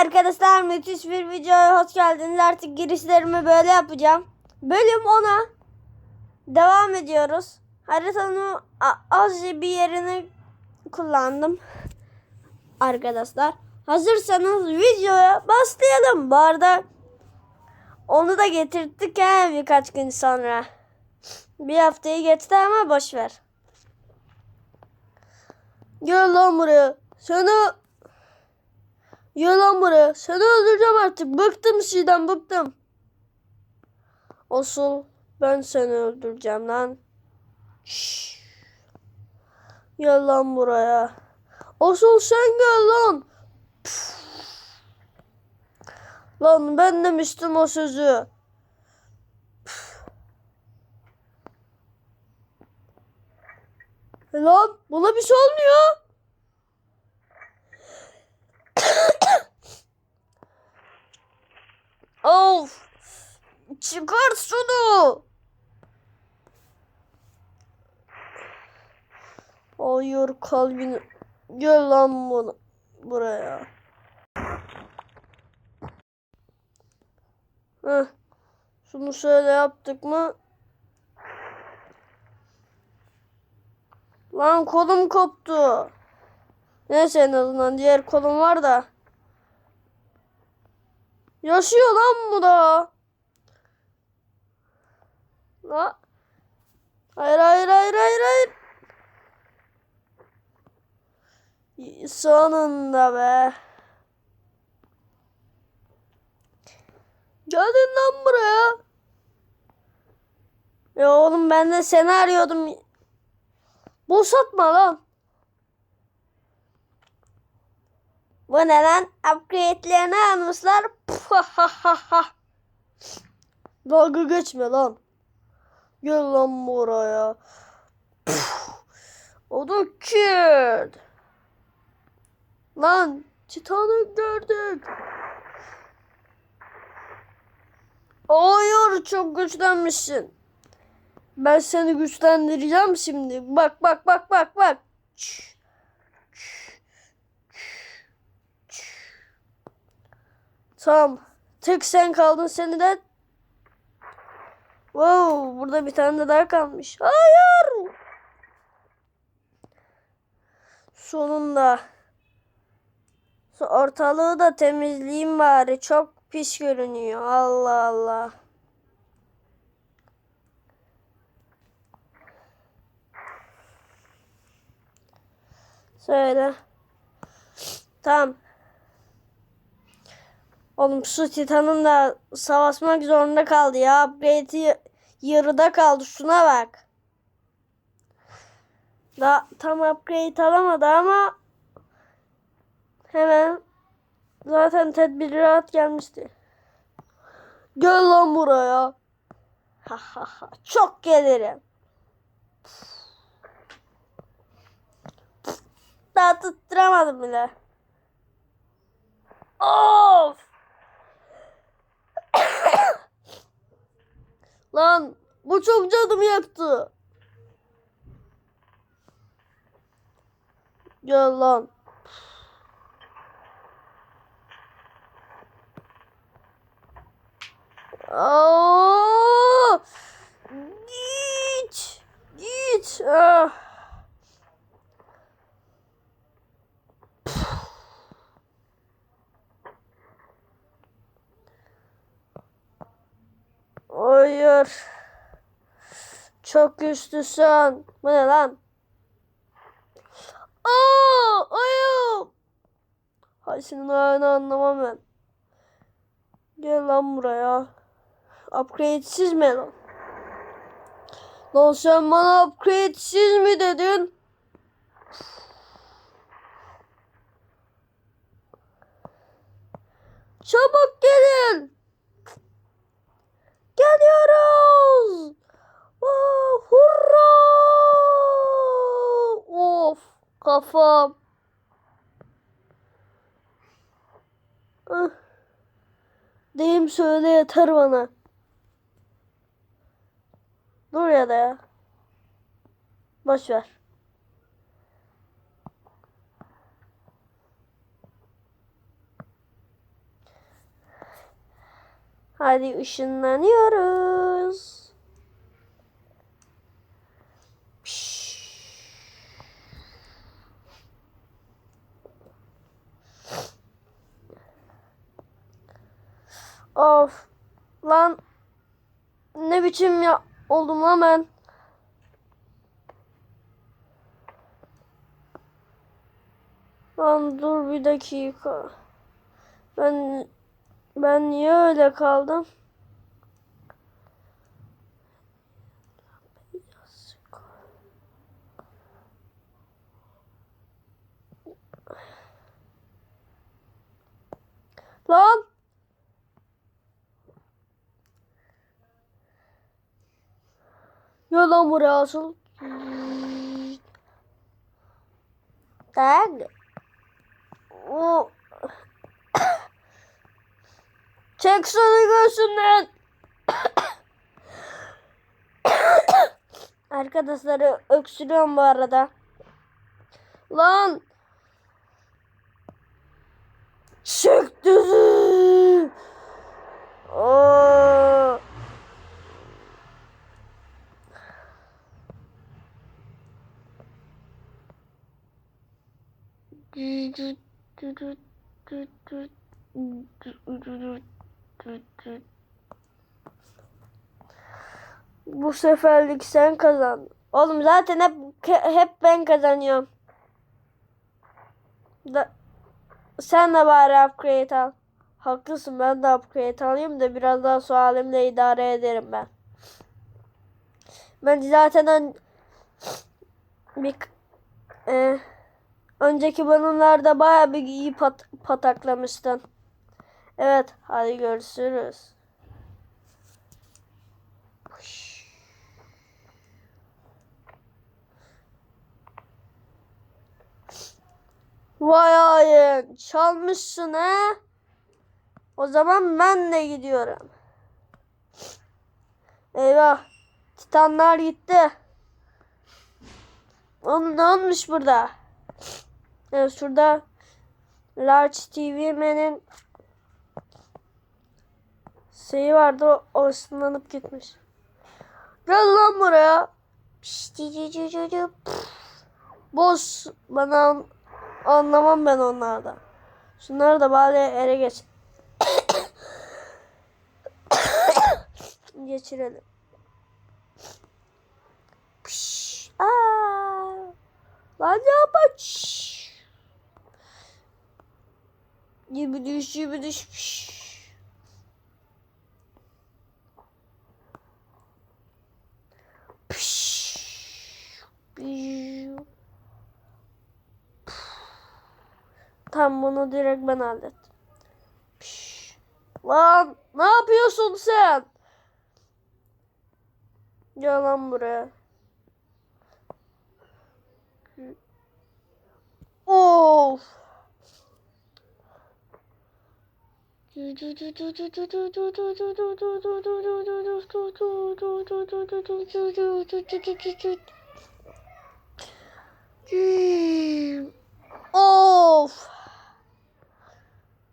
arkadaşlar müthiş bir videoya hoş geldiniz. Artık girişlerimi böyle yapacağım. Bölüm 10'a devam ediyoruz. Haritanın a- azca bir yerini kullandım. Arkadaşlar hazırsanız videoya başlayalım. Bu arada onu da getirttik he birkaç gün sonra. Bir haftayı geçti ama boş ver. Gel lan buraya. Seni Gel lan buraya. Seni öldüreceğim artık. Bıktım sizden bıktım. Asıl ben seni öldüreceğim lan. Şşş. Gel lan buraya. Asıl sen gel lan. Püf. Lan ben demiştim o sözü. Püf. Lan buna bir şey olmuyor. Of! Çıkar şunu! Hayır kalbini gel lan bunu buraya. Heh. Şunu şöyle yaptık mı? Lan kolum koptu. Neyse en azından diğer kolum var da. Yaşıyor lan bu da. La. Hayır hayır hayır hayır hayır. Sonunda be. Geldin lan buraya. Ya oğlum ben de seni arıyordum. Boşaltma lan. Bu ne lan? Upgrade'lerini almışlar. Dalga geçme lan. Gel lan buraya. O da kid. Lan Titanic gördük. Hayır çok güçlenmişsin. Ben seni güçlendireceğim şimdi. Bak bak bak bak bak. Çüş. Tamam. Tek sen kaldın seni de. Wow, burada bir tane daha kalmış. Hayır. Sonunda. Ortalığı da temizleyeyim bari. Çok pis görünüyor. Allah Allah. Söyle. Tamam. Oğlum şu Titan'ın da savaşmak zorunda kaldı ya. Upgrade'i yarıda kaldı. Şuna bak. Daha tam upgrade alamadı ama hemen zaten tedbiri rahat gelmişti. Gel lan buraya. Ha ha ha. Çok gelirim. Daha tutturamadım bile. Of! Lan bu çok canımı yaktı. Gel lan. Aa! Git. Git. Ah. Hayır. Çok güçlüsün. Bu ne lan? Aa, ayağım. Hay senin ayağını anlamam ben. Gel lan buraya. Upgrade'siz mi lan? Lan sen bana upgrade'siz mi dedin? Çabuk gelin. Geliyoruz. Kafam. Ah. Deyim söyle yeter bana. Dur ya da ya. Boş ver. Hadi ışınlanıyoruz. Of. Lan ne biçim ya oldum lan ben. Lan dur bir dakika. Ben ben niye öyle kaldım? Lan! Ya lan buraya asıl. Ben o Çek sana göğsümden. Arkadaşları öksürüyorum bu arada. Lan. Çıktı. Oo. Bu seferlik sen kazan. Oğlum zaten hep hep ben kazanıyorum. Da, sen de bari upgrade al. Haklısın ben de upgrade alayım da biraz daha su halimle idare ederim ben. Ben zaten ön, bir e, önceki bölümlerde baya bir iyi pat, pataklamıştın. Evet hadi görüşürüz. Vay hain çalmışsın he. O zaman ben de gidiyorum. Eyvah. Titanlar gitti. Oğlum ne olmuş burada? Evet şurada Large TV Man'in şeyi vardı o, ısınlanıp gitmiş. Gel lan buraya. Boş bana an- anlamam ben onlardan. Şunları da bari ele geç. Geçirelim. Pişt. Aa. Lan yapar? Gibi düş, gibi düş. Pişt. Pişt. Tam bunu direkt ben hallettim. Pişt. Lan ne yapıyorsun sen? Gel lan buraya. Of. Of.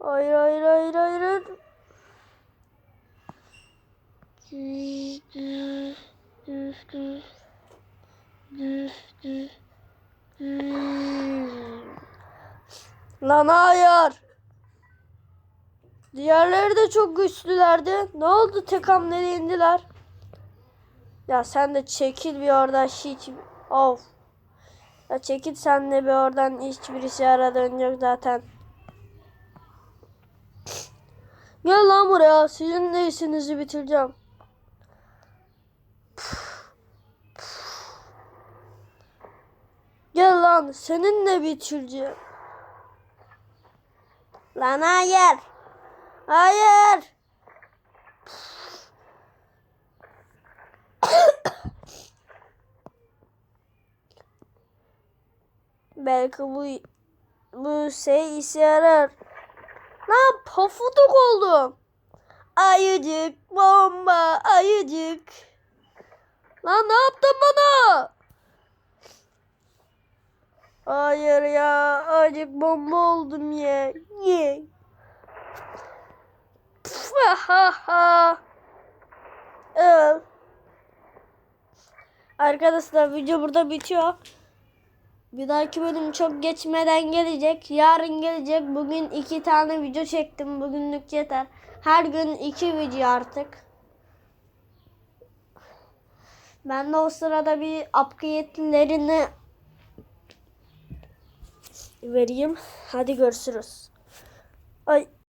Hayır hayır hayır hayır. hayır. Lan hayır. Diğerleri de çok güçlülerdi. Ne oldu tek hamlede indiler. Ya sen de çekil bir oradan hiç. Of. Ya çekil sen de bir oradan hiçbirisi aradığın yok zaten. Gel lan buraya. Sizin de işinizi bitireceğim. Gel lan seninle bitireceğim. Lan hayır. Hayır. Belki bu bu şey işe yarar. Lan pofuduk oldum. Ayıcık bomba ayıcık. Lan ne yaptın bana? Hayır ya. Acık bomba oldum ya. Ye. Ha ha. Öl. Arkadaşlar video burada bitiyor. Bir dahaki bölüm çok geçmeden gelecek. Yarın gelecek. Bugün iki tane video çektim. Bugünlük yeter. Her gün iki video artık. Ben de o sırada bir upgrade'lerini vereyim. Hadi görüşürüz. Ay